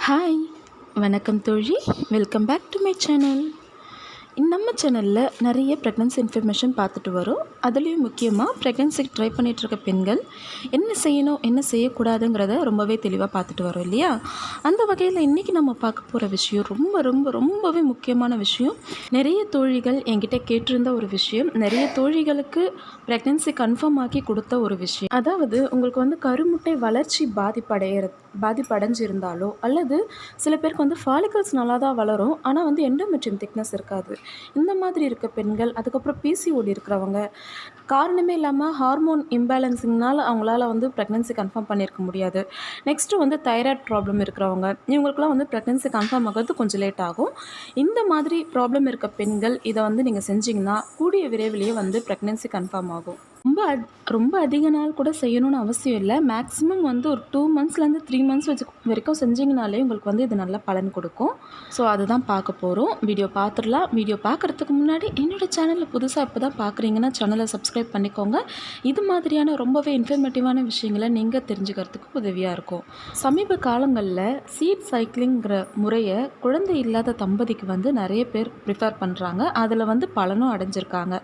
Hi வணக்கம் தோழி. Welcome back to my channel நம்ம சேனலில் நிறைய ப்ரெக்னன்சி இன்ஃபர்மேஷன் பார்த்துட்டு வரோம். அதுலேயும் முக்கியமாக ப்ரெக்னன்சிக்கு ட்ரை பண்ணிகிட்ருக்க பெண்கள் என்ன செய்யணும் என்ன செய்யக்கூடாதுங்கிறத ரொம்பவே தெளிவாக பார்த்துட்டு வரோம் இல்லையா? அந்த வகையில் இன்றைக்கி நம்ம பார்க்க போகிற விஷயம் ரொம்ப ரொம்ப ரொம்பவே முக்கியமான விஷயம் நிறைய தோழிகள் என்கிட்ட கேட்டிருந்த ஒரு விஷயம் நிறைய தோழிகளுக்கு ப்ரெக்னன்சி கன்ஃபார்ம் ஆக்கி கொடுத்த ஒரு விஷயம். அதாவது உங்களுக்கு வந்து கருமுட்டை வளர்ச்சி பாதிப்படைய பாதிப்படைஞ்சிருந்தாலோ அல்லது சில பேருக்கு வந்து ஃபாலிகல்ஸ் நல்லா தான் வளரும் ஆனால் வந்து எண்டோமெட்ரியம் திக்னஸ் இருக்காது. இந்த மாதிரி இருக்க பெண்கள் அதுக்கப்புறம் பிசிஓடி இருக்கிறவங்க காரணமே இல்லாமல் ஹார்மோன் இம்பேலன்ஸிங்னால் அவங்களால வந்து ப்ரெக்னன்சி கன்ஃபார்ம் பண்ணியிருக்க முடியாது. நெக்ஸ்ட்டு வந்து தைராய்ட் ப்ராப்ளம் இருக்கிறவங்க இவங்களுக்குலாம் வந்து ப்ரெக்னன்சி கன்ஃபார்ம் ஆகிறது கொஞ்சம் லேட் ஆகும். இந்த மாதிரி ப்ராப்ளம் இருக்க பெண்கள் இதை வந்து நீங்கள் செஞ்சிங்கன்னா கூடிய விரைவிலேயே வந்து ப்ரெக்னன்சி கன்ஃபார்ம் ஆகும். ரொம்ப ரொம்ப அதிக நாள் கூட செய்யணும்னு அவசியம் இல்லை. மேக்ஸிமம் வந்து ஒரு டூ மந்த்ஸ்லேருந்து த்ரீ மந்த்ஸ் வச்சு வரைக்கும் செஞ்சிங்கனாலே உங்களுக்கு வந்து இது நல்ல பலன் கொடுக்கும். ஸோ அதுதான் பார்க்க போகிறோம் வீடியோ பார்த்துடலாம் வீடியோ பார்க்குறதுக்கு முன்னாடி என்னோடய சேனலில் புதுசாக இப்போ தான் பார்க்குறீங்கன்னா சேனலை சப்ஸ்கிரைப் பண்ணிக்கோங்க. இது மாதிரியான ரொம்பவே இன்ஃபர்மேட்டிவான விஷயங்களை நீங்கள் தெரிஞ்சுக்கிறதுக்கு உதவியாக இருக்கும். சமீப காலங்களில் சீட் சைக்கிளிங்கிற முறையை குழந்தை இல்லாத தம்பதிக்கு வந்து நிறைய பேர் ப்ரிஃபர் பண்ணுறாங்க அதில் வந்து பலனும் அடைஞ்சிருக்காங்க.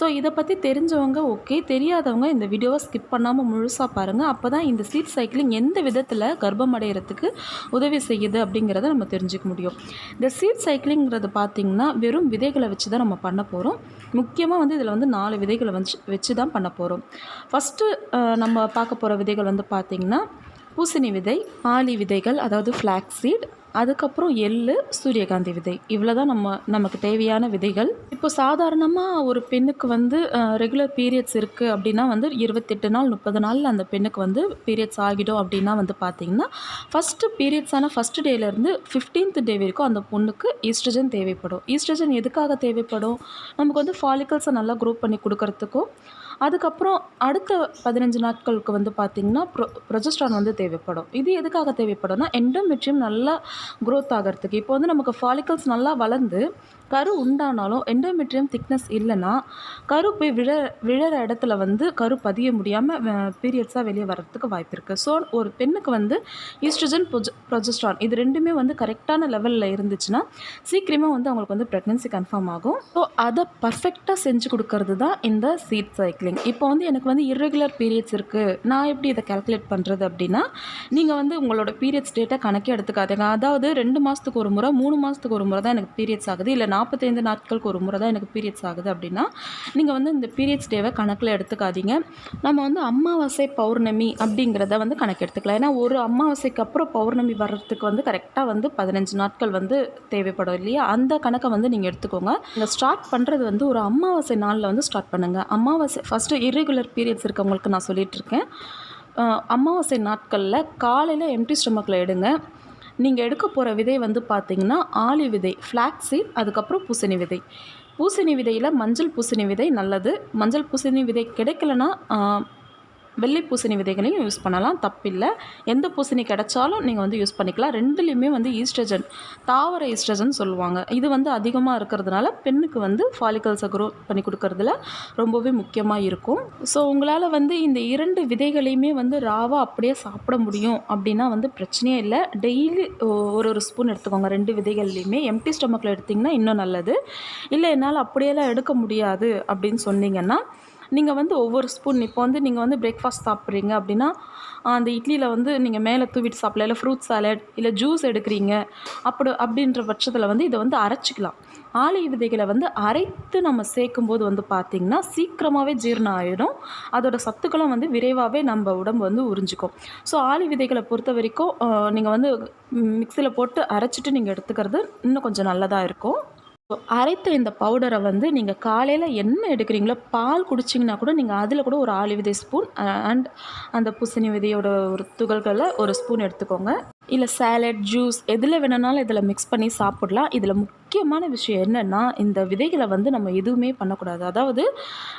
ஸோ இதை பற்றி தெரிஞ்சவங்க ஓகே தெரியாதவங்க இந்த வீடியோவை ஸ்கிப் பண்ணாமல் முழுசாக பாருங்கள் அப்போ தான் இந்த சீட் சைக்கிளிங் எந்த விதத்தில் கர்ப்பம் அடைகிறதுக்கு உதவி செய்யுது அப்படிங்கிறத நம்ம தெரிஞ்சுக்க முடியும். இந்த சீட் சைக்கிளிங்கிறது பார்த்திங்கன்னா வெறும் விதைகளை வச்சு தான் நம்ம பண்ண போகிறோம் முக்கியமாக வந்து இதில் வந்து நாலு விதைகளை வச்சு வச்சு தான் பண்ண போகிறோம் ஃபஸ்ட்டு நம்ம பார்க்க போகிற விதைகள் வந்து பார்த்திங்கன்னா பூசணி விதை ஆலி விதைகள் அதாவது ஃப்ளாக் சீட் அதுக்கப்புறம் எள்ளு சூரியகாந்தி விதை. இவ்வளோ தான் நம்ம நமக்கு தேவையான விதைகள். இப்போ சாதாரணமாக ஒரு பெண்ணுக்கு வந்து ரெகுலர் பீரியட்ஸ் இருக்குது அப்படின்னா வந்து இருபத்தெட்டு நாள் முப்பது நாளில் அந்த பெண்ணுக்கு வந்து பீரியட்ஸ் ஆகிடும் அப்படின்னா வந்து பார்த்திங்கன்னா ஃபஸ்ட்டு பீரியட்ஸான ஃபஸ்ட்டு டேலேருந்து ஃபிஃப்டீன்த் டே வரைக்கும் அந்த பொண்ணுக்கு ஈஸ்ட்ரஜன் தேவைப்படும். ஈஸ்ட்ரஜன் எதுக்காக தேவைப்படும்? நமக்கு வந்து ஃபாலிக்கல்ஸை நல்லா குரூப் பண்ணி கொடுக்கறதுக்கும் அதுக்கப்புறம் அடுத்த பதினஞ்சு நாட்களுக்கு வந்து பார்த்திங்கன்னா ப்ரொ ப்ரொஜஸ்ட்ரான் வந்து தேவைப்படும். இது எதுக்காக தேவைப்படும்னா எண்டோமெட்ரியம் நல்லா க்ரோத் ஆகிறதுக்கு. இப்போ வந்து நமக்கு ஃபாலிக்கல்ஸ் நல்லா வளர்ந்து கரு உண்டானாலும் எண்டோமெட்ரியம் திக்னஸ் இல்லைன்னா கரு போய் விழ விழற இடத்துல வந்து கரு பதிய முடியாமல் பீரியட்ஸாக வெளியே வர்றதுக்கு வாய்ப்பு இருக்குது ஸோ ஒரு பெண்ணுக்கு வந்து ஈஸ்ட்ரஜன் ப்ரொஜ ப்ரொஜஸ்ட்ரான் இது ரெண்டுமே வந்து கரெக்டான லெவலில் இருந்துச்சுன்னா சீக்கிரமாக வந்து அவங்களுக்கு வந்து ப்ரெக்னென்சி கன்ஃபார்ம் ஆகும். ஸோ அதை பர்ஃபெக்டாக செஞ்சு கொடுக்கறது தான் இந்த சீட் சைக்கிளிங் இப்போ வந்து எனக்கு வந்து இர்ரெகுலர் பீரியட்ஸ் இருக்குது நான் எப்படி இதை கால்குலேட் பண்ணுறது அப்படின்னா நீங்கள் வந்து உங்களோட பீரியட்ஸ் டேட்டை கணக்கே எடுத்துக்காதீங்க. அதாவது ரெண்டு மாதத்துக்கு ஒரு முறை மூணு மாதத்துக்கு ஒரு முறை தான் எனக்கு பீரியட்ஸ் ஆகுது. இல்லை நான் நாற்பத்தைந்து நாட்களுக்கு ஒரு முறை தான் எனக்கு பீரியட்ஸ் ஆகுது அப்படின்னா நீங்கள் வந்து இந்த பீரியட்ஸ் டேவை கணக்கில் எடுத்துக்காதீங்க. நம்ம வந்து அமாவாசை பௌர்ணமி அப்படிங்கிறத வந்து கணக்கு எடுத்துக்கலாம். ஏன்னா ஒரு அமாவாசைக்கு அப்புறம் பௌர்ணமி வர்றதுக்கு வந்து கரெக்டாக வந்து பதினஞ்சு நாட்கள் வந்து தேவைப்படும் இல்லையா? அந்த கணக்கை வந்து நீங்கள் எடுத்துக்கோங்க. நீங்கள் ஸ்டார்ட் பண்ணுறது வந்து ஒரு அமாவாசை நாளில் வந்து ஸ்டார்ட் பண்ணுங்கள் அமாவாசை ஃபஸ்ட்டு இரெகுலர் பீரியட்ஸ் இருக்கவங்களுக்கு நான் சொல்லிகிட்டு இருக்கேன். அமாவாசை நாட்களில் காலையில் எம்டி ஸ்டொமக்கில் எடுங்க. நீங்கள் எடுக்க போகிற விதை வந்து பார்த்திங்கன்னா ஆலி விதை ஃப்ளாக் சீட் அதுக்கப்புறம் பூசணி விதை. பூசணி விதையில் மஞ்சள் பூசணி விதை நல்லது. மஞ்சள் பூசணி விதை கிடைக்கலன்னா வெள்ளை பூசணி விதைகளையும் யூஸ் பண்ணலாம். தப்பில்லை. எந்த பூசணி கிடைச்சாலும் நீங்கள் வந்து யூஸ் பண்ணிக்கலாம். ரெண்டுலேயுமே வந்து ஈஸ்ட்ரஜன் தாவர ஈஸ்ட்ரஜன் சொல்லுவாங்க. இது வந்து அதிகமாக இருக்கிறதுனால பெண்ணுக்கு வந்து ஃபாலிகல்ஸை க்ரோ பண்ணி கொடுக்கறதுல ரொம்பவே முக்கியமாக இருக்கும். ஸோ உங்களால் வந்து இந்த இரண்டு விதைகளையுமே வந்து ராவாக அப்படியே சாப்பிட முடியும் அப்படின்னா வந்து பிரச்சனையே இல்லை. டெய்லி ஒரு ஒரு ஸ்பூன் எடுத்துக்கோங்க. ரெண்டு விதைகள்லையுமே எம்டி ஸ்டொமக்கில் எடுத்திங்கன்னா இன்னும் நல்லது. இல்லை என்னால் அப்படியெல்லாம் எடுக்க முடியாது அப்படின்னு சொன்னீங்கன்னா நீங்கள் வந்து ஒவ்வொரு ஸ்பூன் இப்போ வந்து நீங்கள் வந்து பிரேக்ஃபாஸ்ட் சாப்பிட்றீங்க அப்படின்னா அந்த இட்லியில் வந்து நீங்கள் மேலே தூவிட்டு சாப்பிடலாம். இல்லை ஃப்ரூட் சாலட் இல்லை ஜூஸ் எடுக்கிறீங்க. அப்படி அப்படின்ற பட்சத்தில் வந்து இதை வந்து அரைச்சிக்கலாம். ஆலை விதைகளை வந்து அரைத்து நம்ம சேர்க்கும்போது வந்து பார்த்திங்கன்னா சீக்கிரமாகவே ஜீரணம் ஆகிடும் அதோட சத்துக்களும் வந்து விரைவாகவே நம்ம உடம்பு வந்து உறிஞ்சிக்கும். ஸோ ஆலை விதைகளை பொறுத்த வரைக்கும் நீங்கள் வந்து மிக்சியில் போட்டு அரைச்சிட்டு நீங்கள் எடுத்துக்கிறது இன்னும் கொஞ்சம் நல்லதாக இருக்கும். அரைத்த இந்த பவுடரை வந்து நீங்கள் காலையில் என்ன எடுக்கிறீங்களோ பால் குடிச்சிங்கன்னா கூட நீங்கள் அதில் கூட ஒரு ஆலி விதை ஸ்பூன் அண்ட் அந்த பூசணி விதையோட ஒரு துகள்களை ஒரு ஸ்பூன் எடுத்துக்கோங்க. இல்லை சேலட் ஜூஸ் எதில் வேணுனாலும் இதில் மிக்ஸ் பண்ணி சாப்பிடலாம். இதில் முக்கியமான விஷயம் என்னென்னா இந்த விதைகளை வந்து நம்ம எதுவுமே பண்ணக்கூடாது. அதாவது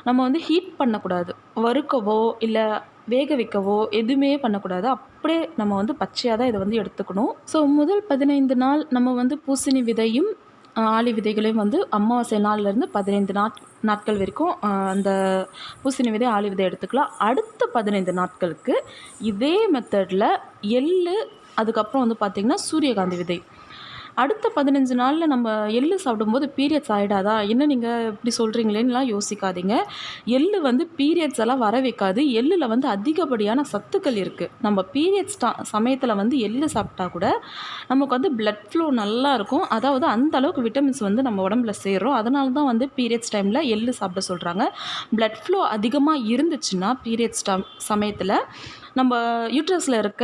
நம்ம வந்து ஹீட் பண்ணக்கூடாது. வறுக்கவோ இல்லை வேக வைக்கவோ எதுவுமே பண்ணக்கூடாது. அப்படியே நம்ம வந்து பச்சையாக தான் இதை வந்து எடுத்துக்கணும். ஸோ முதல் பதினைந்து நாள் நம்ம வந்து பூசணி விதையும் ஆளி விதைகளையும் வந்து அமாவாசை நாள்லேருந்து பதினைந்து நாட் நாட்கள் வரைக்கும் அந்த பூசணி விதை ஆளி விதை எடுத்துக்கலாம். அடுத்த பதினைந்து நாட்களுக்கு இதே மெத்தடில் எள் அதுக்கப்புறம் வந்து பார்த்திங்கன்னா சூரியகாந்தி விதை. அடுத்த பதினஞ்சு நாளில் நம்ம எள்ளு சாப்பிடும்போது பீரியட்ஸ் ஆகிடாதா என்ன நீங்கள் இப்படி சொல்கிறீங்களேன்னுலாம் யோசிக்காதீங்க. எள்ளு வந்து பீரியட்ஸ் எல்லாம் வர வைக்காது. எள்ளில் வந்து அதிகப்படியான சத்துக்கள் இருக்குது நம்ம பீரியட்ஸ் சமயத்தில் வந்து எள்ளு சாப்பிட்டா கூட நமக்கு வந்து பிளட் ஃப்ளோ நல்லா இருக்கும். அதாவது அந்த அளவுக்கு விட்டமின்ஸ் வந்து நம்ம உடம்புல சேரும் அதனால தான் வந்து பீரியட்ஸ் டைமில் எள்ளு சாப்பிட சொல்கிறாங்க பிளட் ஃப்ளோ அதிகமாக இருந்துச்சுன்னா பீரியட்ஸ் டம் சமயத்தில் நம்ம யூட்ரஸில் இருக்க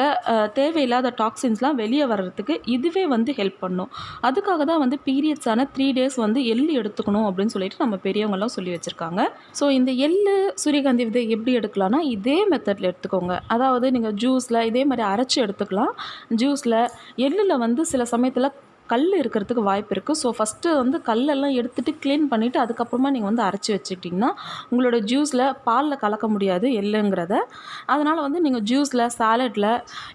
தேவையில்லாத டாக்ஸின்ஸ்லாம் வெளியே வர்றதுக்கு இதுவே வந்து ஹெல்ப் பண்ணும். அதுக்காக தான் வந்து பீரியட்ஸான த்ரீ டேஸ் வந்து எள்ளு எடுத்துக்கணும் அப்படின்னு சொல்லிட்டு நம்ம பெரியவங்கலாம் சொல்லி வச்சுருக்காங்க. ஸோ இந்த எள்ளு சூரியகாந்தி விதை எப்படி எடுக்கலாம்னா இதே மெத்தடில் எடுத்துக்கோங்க. அதாவது நீங்கள் ஜூஸில் இதே மாதிரி அரைச்சி எடுத்துக்கலாம். ஜூஸில் எள்ளில் வந்து சில சமயத்தில் கல் இருக்கிறதுக்கு வாய்ப்பு இருக்குது ஸோ ஃபஸ்ட்டு வந்து கல்லெல்லாம் எடுத்துகிட்டு க்ளீன் பண்ணிவிட்டு அதுக்கப்புறமா நீங்கள் வந்து அரைச்சி வச்சுக்கிட்டிங்கன்னா உங்களோட ஜூஸில் பாலில் கலக்க முடியாது எள்ளுங்கிறத. அதனால் வந்து நீங்கள் ஜூஸில் சாலட்டில்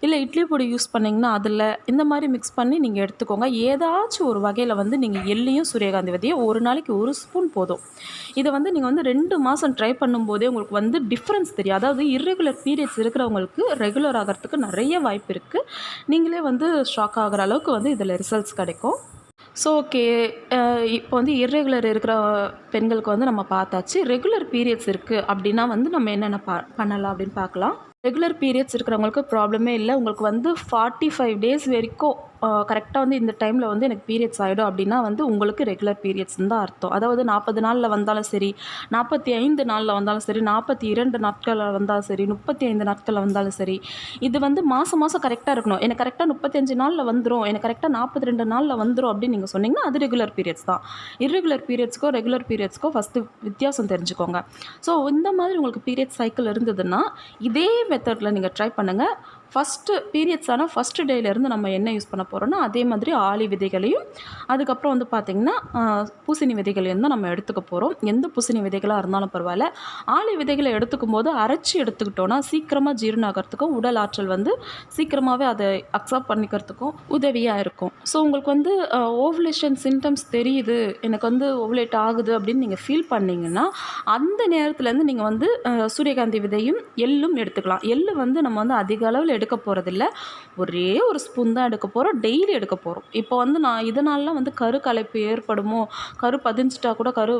இல்லை இட்லி பொடி யூஸ் பண்ணிங்கன்னா அதில் இந்த மாதிரி மிக்ஸ் பண்ணி நீங்கள் எடுத்துக்கோங்க. ஏதாச்சும் ஒரு வகையில் வந்து நீங்கள் எள்ளையும் சூரியகாந்தி விதையும் ஒரு நாளைக்கு ஒரு ஸ்பூன் போதும். இதை வந்து நீங்கள் வந்து ரெண்டு மாதம் ட்ரை பண்ணும்போதே உங்களுக்கு வந்து டிஃப்ரென்ஸ் தெரியும். அதாவது இர்ரெகுலர் பீரியட்ஸ் இருக்கிறவங்களுக்கு ரெகுலர் ஆகிறதுக்கு நிறைய வாய்ப்பு இருக்குது நீங்களே வந்து ஷாக் ஆகிற அளவுக்கு வந்து இதில் ரிசல்ட்ஸ் கிடைக்கும் கிடைக்கும். ஸோ ஓகே uh, இப்போ வந்து இர்ரெகுலர் இருக்கிற பெண்களுக்கு வந்து நம்ம பார்த்தாச்சு ரெகுலர் பீரியட்ஸ் இருக்குது அப்படின்னா வந்து நம்ம என்னென்ன பா பண்ணலாம் அப்படின்னு பார்க்கலாம். ரெகுலர் பீரியட்ஸ் இருக்கிறவங்களுக்கு ப்ராப்ளமே இல்லை. உங்களுக்கு வந்து ஃபார்ட்டி ஃபைவ் டேஸ் வரைக்கும் கரெக்டாக வந்து இந்த டைமில் வந்து எனக்கு பீரியட்ஸ் ஆகிடும் அப்படின்னா வந்து உங்களுக்கு ரெகுலர் பீரியட்ஸ்னு தான் அர்த்தம். அதாவது நாற்பது நாளில் வந்தாலும் சரி நாற்பத்தி ஐந்து நாளில் வந்தாலும் சரி நாற்பத்தி இரண்டு நாட்களில் வந்தாலும் சரி முப்பத்தி ஐந்து நாட்களில் வந்தாலும் சரி இது வந்து மாதம் மாதம் கரெக்டாக இருக்கணும். எனக்கு கரெக்டாக முப்பத்தஞ்சு நாளில் வந்துடும் எனக்கு கரெக்டாக நாற்பத்தி ரெண்டு நாளில் வந்துடும் அப்படின்னு நீங்கள் சொன்னீங்கன்னா அது ரெகுலர் பீரியட்ஸ் தான். இர்ரெகுலர் பீரியட்ஸ்க்கோ ரெகுலர் பீரியட்ஸ்க்கோ ஃபஸ்ட்டு வித்தியாசம் தெரிஞ்சுக்கோங்க. ஸோ இந்த மாதிரி உங்களுக்கு பீரியட் சைக்கிள் இருந்ததுன்னா இதே மெத்தடில் நீங்கள் ட்ரை பண்ணுங்கள் ஃபஸ்ட்டு பீரியட்ஸான ஃபஸ்ட்டு டேலேருந்து நம்ம என்ன யூஸ் பண்ண போகிறோன்னா அதே மாதிரி ஆலி விதைகளையும் அதுக்கப்புறம் வந்து பார்த்திங்கன்னா பூசணி விதைகளையும் தான் நம்ம எடுத்துக்க போகிறோம் எந்த பூசணி விதைகளாக இருந்தாலும் பரவாயில்ல. ஆலி விதைகளை எடுத்துக்கும் போது அரைச்சி எடுத்துக்கிட்டோன்னா சீக்கிரமாக ஜீரணம் ஆகிறதுக்கும் உடல் ஆற்றல் வந்து சீக்கிரமாகவே அதை அக்செப்ட் பண்ணிக்கிறதுக்கும் உதவியாக இருக்கும். ஸோ உங்களுக்கு வந்து ஓவலேஷன் சிம்டம்ஸ் தெரியுது எனக்கு வந்து ஓவலேட் ஆகுது அப்படின்னு நீங்கள் ஃபீல் பண்ணீங்கன்னா அந்த நேரத்துலேருந்து நீங்கள் வந்து சூரியகாந்தி விதையும் எள்ளும் எடுத்துக்கலாம். எள்ளு வந்து நம்ம வந்து அதிக அளவில் எடுக்க போகிறதில்ல ஒரே ஒரு ஸ்பூன் தான் எடுக்க போகிறோம் டெய்லி எடுக்க போகிறோம் இப்போ வந்து நான் இதனாலலாம் வந்து கரு கலைப்பு ஏற்படுமோ? கரு பதிஞ்சிட்டா கூட கரு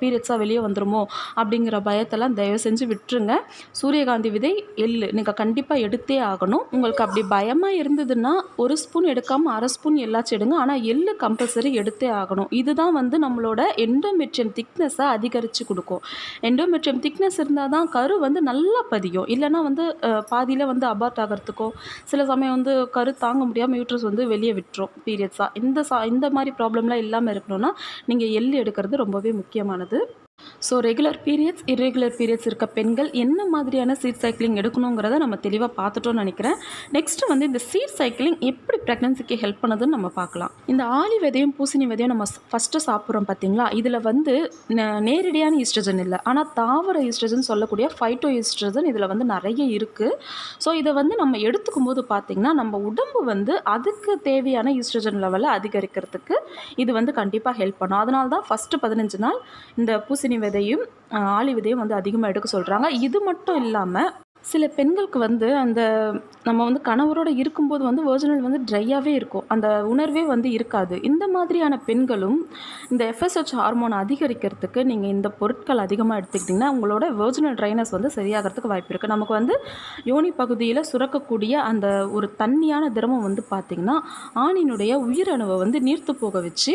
பீரியட்ஸாக வெளியே வந்துடுமோ அப்படிங்கிற பயத்தெல்லாம் தயவு செஞ்சு விட்டுருங்க. சூரியகாந்தி விதை எள்ளு நீங்கள் கண்டிப்பாக எடுத்தே ஆகணும். உங்களுக்கு அப்படி பயமாக இருந்ததுன்னா ஒரு ஸ்பூன் எடுக்காமல் அரை ஸ்பூன் எல்லாச்சும் எடுங்க. ஆனால் எள்ளு கம்பல்சரி எடுத்தே ஆகணும். இதுதான் வந்து நம்மளோட எண்டோமெட்ரியம் திக்னஸை அதிகரித்து கொடுக்கும். எண்டோமெட்ரியம் திக்னஸ் இருந்தால் தான் கரு வந்து நல்லா பதியும். இல்லைன்னா வந்து பாதியில் வந்து அபார்ட் ஆகிறதுக்கோ சில சமயம் வந்து கரு தாங்க முடியாமல் யூட்ரஸ் வந்து வெளியே விட்டுரும் பீரியட்ஸாக இந்த சா இந்த மாதிரி ப்ராப்ளம்லாம் இல்லாமல் இருக்கணும்னா நீங்கள் எள்ளு எடுக்கிறது ரொம்பவே முக்கியமானது. So regular periods irregular periods இருக்க பெண்கள் என்ன மாதிரியான சீட் சைக்கிளிங் எடுக்கணுங்கிறத நம்ம தெளிவாக பார்த்துட்டோம்னு நினைக்கிறேன். நெக்ஸ்ட்டு வந்து இந்த சீட் சைக்கிளிங் எப்படி ப்ரெக்னன்சிக்கு ஹெல்ப் பண்ணுதுன்னு நம்ம பார்க்கலாம். இந்த ஆலி விதையும் பூசணி விதையும் நம்ம ஃபஸ்ட்டு சாப்பிட்றோம் பார்த்தீங்களா இதில் வந்து நேரடியான ஈஸ்ட்ரஜன் இல்லை. ஆனால் தாவர ஈஸ்ட்ரஜன் சொல்லக்கூடிய ஃபைட்டோ ஈஸ்ட்ரஜன் இதில் வந்து நிறைய இருக்குது ஸோ இதை வந்து நம்ம எடுத்துக்கும் போது பார்த்திங்கன்னா நம்ம உடம்பு வந்து அதுக்கு தேவையான ஈஸ்ட்ரஜன் லெவலை அதிகரிக்கிறதுக்கு இது வந்து கண்டிப்பாக ஹெல்ப் பண்ணும். அதனால தான் ஃபஸ்ட்டு பதினஞ்சு நாள் இந்த பூசணி விதையும் ஆளி விதையும் வந்து அதிகமாக எடுக்க சொல்கிறாங்க இது மட்டும் இல்லாமல் சில பெண்களுக்கு வந்து அந்த நம்ம வந்து கணவரோட இருக்கும்போது வந்து வேர்ஜினல் வந்து ட்ரையாகவே இருக்கும். அந்த உணர்வே வந்து இருக்காது. இந்த மாதிரியான பெண்களும் இந்த எஃப்எஸ்ஹெச் ஹார்மோன் அதிகரிக்கிறதுக்கு நீங்கள் இந்த பொருட்கள் அதிகமாக எடுத்துக்கிட்டிங்கன்னா உங்களோட வேர்ஜினல் ட்ரைனஸ் வந்து சரியாகிறதுக்கு வாய்ப்பு இருக்குது நமக்கு வந்து யோனி பகுதியில் சுரக்கக்கூடிய அந்த ஒரு தண்ணியான திரவம் வந்து பார்த்திங்கன்னா ஆணினுடைய உயிரணுவை வந்து நீர்த்து போக வச்சு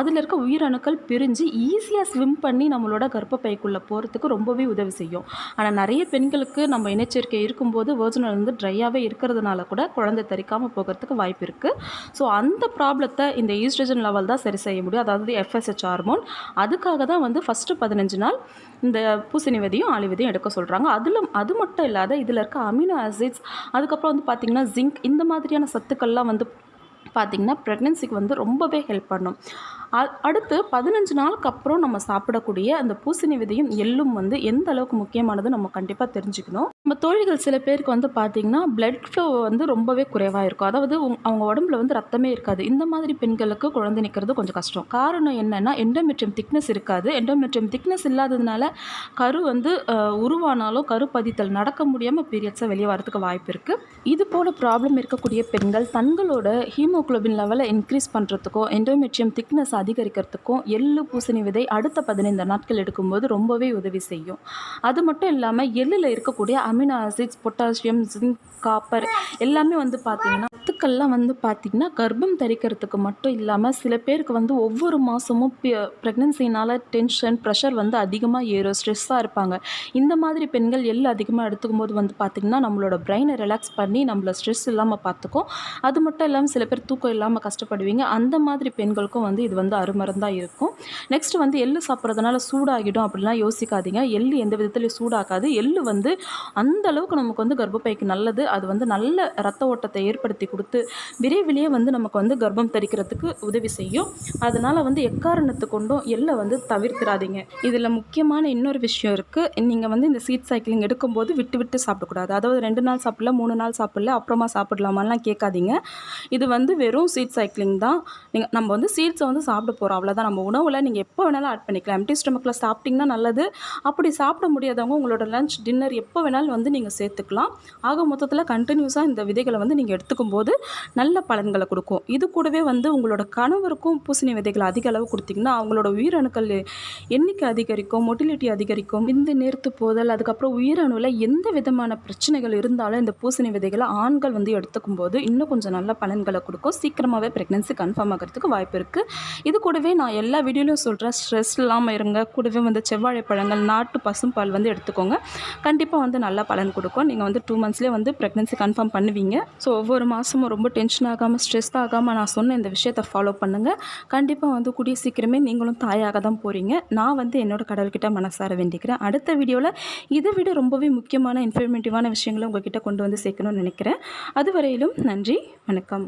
அதில் இருக்க உயிரணுக்கள் பிரிஞ்சு ஈஸியாக ஸ்விம் பண்ணி நம்மளோட கர்ப்பப்பைக்குள்ளே போகிறதுக்கு ரொம்பவே உதவி செய்யும். ஆனால் நிறைய பெண்களுக்கு நம்ம எச்சரிக்கை இருக்கும்போது வேர்ஜினல் வந்து ட்ரையாகவே இருக்கிறதுனால கூட குழந்தை தரிக்காமல் போகிறதுக்கு வாய்ப்பு இருக்குது ஸோ அந்த ப்ராப்ளத்தை இந்த ஈஸ்ட்ரஜன் லெவல் தான் சரி செய்ய முடியும். அதாவது எஃப்எஸ்ஹெச் ஹார்மோன் அதுக்காக தான் வந்து ஃபஸ்ட்டு பதினஞ்சு நாள் இந்த பூசணி விதையும் ஆளி விதையும் எடுக்க சொல்கிறாங்க அதில் அது மட்டும் இல்லாத இதில் இருக்க அமினோ ஆசிட்ஸ் அதுக்கப்புறம் வந்து பார்த்திங்கன்னா ஜிங்க் இந்த மாதிரியான சத்துக்கள்லாம் வந்து பார்த்திங்கன்னா ப்ரெக்னென்சிக்கு வந்து ரொம்பவே ஹெல்ப் பண்ணும். அடுத்து பதினஞ்சு நாளுக்கு அப்புறம் நம்ம சாப்பிடக்கூடிய அந்த பூசணி விதையும் எள்ளும் வந்து எந்த அளவுக்கு முக்கியமானது நம்ம கண்டிப்பாக தெரிஞ்சுக்கணும். நம்ம தோழிகள் சில பேருக்கு வந்து பார்த்திங்கன்னா பிளட் ஃப்ளோ வந்து ரொம்பவே குறைவாக இருக்கும். அதாவது உங் அவங்க உடம்புல வந்து ரத்தமே இருக்காது. இந்த மாதிரி பெண்களுக்கு குழந்தை நிற்கிறது கொஞ்சம் கஷ்டம். காரணம் என்னென்னா எண்டோமெட்ரியம் திக்னஸ் இருக்காது. எண்டோமெட்ரியம் திக்னஸ் இல்லாததுனால கரு வந்து உருவானாலும் கரு பதித்தல் நடக்க முடியாமல் பீரியட்ஸை வெளியே வரதுக்கு வாய்ப்பு இருக்குது இது போல் ப்ராப்ளம் இருக்கக்கூடிய பெண்கள் தங்களோட ஹீமோக்ளோபின் லெவலை இன்க்ரீஸ் பண்ணுறதுக்கும் எண்டோமெட்ரியம் திக்னஸ் அதிகரிக்கிறதுக்கும் எள்ளு பூசணி விதை அடுத்த பதினைந்து நாட்கள் எடுக்கும்போது ரொம்பவே உதவி செய்யும். அது மட்டும் இல்லாமல் எள்ளில் இருக்கக்கூடிய amino acids potassium zinc copper எல்லாமே வந்து பார்த்திங்கன்னா சத்துக்கள்லாம் வந்து பார்த்திங்கன்னா கர்ப்பம் தரிக்கிறதுக்கு மட்டும் இல்லாமல் சில பேருக்கு வந்து ஒவ்வொரு மாதமும் ப்ரெக்னென்சினால் டென்ஷன் ப்ரெஷர் வந்து அதிகமாக ஏறும் ஸ்ட்ரெஸ்ஸாக இருப்பாங்க. இந்த மாதிரி பெண்கள் எள்ளு அதிகமாக எடுத்துக்கும் போது வந்து பார்த்திங்கன்னா நம்மளோட பிரெயினை ரிலாக்ஸ் பண்ணி நம்மளை ஸ்ட்ரெஸ் இல்லாமல் பார்த்துக்கும் அது மட்டும் இல்லாமல் சில பேர் தூக்கம் இல்லாமல் கஷ்டப்படுவீங்க. அந்த மாதிரி பெண்களுக்கும் வந்து இது வந்து அருமருந்தாக இருக்கும். நெக்ஸ்ட் வந்து எள்ளு சாப்பிட்றதுனால சூடாகிடும் அப்படிலாம் யோசிக்காதீங்க. எள்ளு எந்த விதத்துலையும் சூடாக்காது எள்ளு வந்து அந்த அளவுக்கு நமக்கு வந்து கர்ப்பப்பைக்கு நல்லது. அது வந்து நல்ல ரத்த ஓட்டத்தை ஏற்படுத்தி கொடுத்து விரைவிலேயே வந்து நமக்கு வந்து கர்ப்பம் தரிக்கிறதுக்கு உதவி செய்யும். அதனால் வந்து எக்காரணத்து கொண்டும் எள்ளை வந்து தவிர்த்திடாதீங்க இதில் முக்கியமான இன்னொரு விஷயம் இருக்குது நீங்கள் வந்து இந்த சீட் சைக்கிளிங் எடுக்கும்போது விட்டு விட்டு சாப்பிடக்கூடாது. அதாவது ரெண்டு நாள் சாப்பிடல மூணு நாள் சாப்பிடல அப்புறமா சாப்பிடலாமான்லாம் கேட்காதீங்க. இது வந்து வெறும் சீட் சைக்கிளிங் தான். நீங்கள் நம்ம வந்து சீட்ஸை வந்து சாப்பிட போகிறோம் அவ்வளோதான் நம்ம உணவில் நீங்கள் எப்போ வேணாலும் ஆட் பண்ணிக்கலாம். எம்டி ஸ்டொமக்கில் சாப்பிட்டிங்கன்னா நல்லது. அப்படி சாப்பிட முடியாதவங்க உங்களோட லஞ்ச் டின்னர் எப்போ வேணாலும் வந்து நீங்கள் சேர்த்துக்கலாம். ஆக மொத்தத்தில் கண்டினியூஸாக இந்த விதைகளை வந்து நீங்கள் எடுத்துக்கும் போது நல்ல பலன்களை கொடுக்கும். இது கூடவே வந்து உங்களோட கணவருக்கும் பூசணி விதைகளை அதிக அளவு கொடுத்தீங்கன்னா அவங்களோட உயிரணுக்கள் எண்ணிக்கை அதிகரிக்கும் மொட்டிலிட்டி அதிகரிக்கும். இந்த நேர்த்து போதல் அதுக்கப்புறம் உயிரணுவில் எந்த விதமான பிரச்சனைகள் இருந்தாலும் இந்த பூசணி விதைகளை ஆண்கள் வந்து எடுத்துக்கும் போது இன்னும் கொஞ்சம் நல்ல பலன்களை கொடுக்கும். சீக்கிரமாகவே ப்ரெக்னென்சி கன்ஃபார்ம் ஆகிறதுக்கு வாய்ப்பு இருக்குது இது கூடவே நான் எல்லா வீடியோலையும் சொல்கிறேன் ஸ்ட்ரெஸ் இல்லாமல் இருங்க. கூடவே வந்து செவ்வாழை பழங்கள் நாட்டு பசும்பால் வந்து எடுத்துக்கோங்க. கண்டிப்பாக வந்து நல்லா பலன் கொடுக்கும். நீங்கள் வந்து டூ மந்த்ஸ்லேயே வந்து ப்ரெக்னென்சி கன்ஃபார்ம் பண்ணுவீங்க. ஸோ ஒவ்வொரு மாதமும் ரொம்ப டென்ஷன் ஆகாமல் ஸ்ட்ரெஸ் ஆகாமல் நான் சொன்ன இந்த விஷயத்தை ஃபாலோ பண்ணுங்கள் கண்டிப்பாக வந்து கூடிய சீக்கிரமே நீங்களும் தாயாக தான் போகிறீங்க நான் வந்து என்னோட கடவுள்கிட்ட மனசார வேண்டிக்கிறேன். அடுத்த வீடியோவில் இதை விட ரொம்பவே முக்கியமான இன்ஃபர்மேட்டிவான விஷயங்களை உங்ககிட்ட கொண்டு வந்து சேர்க்கணும்னு நினைக்கிறேன். அதுவரையிலும் நன்றி வணக்கம்.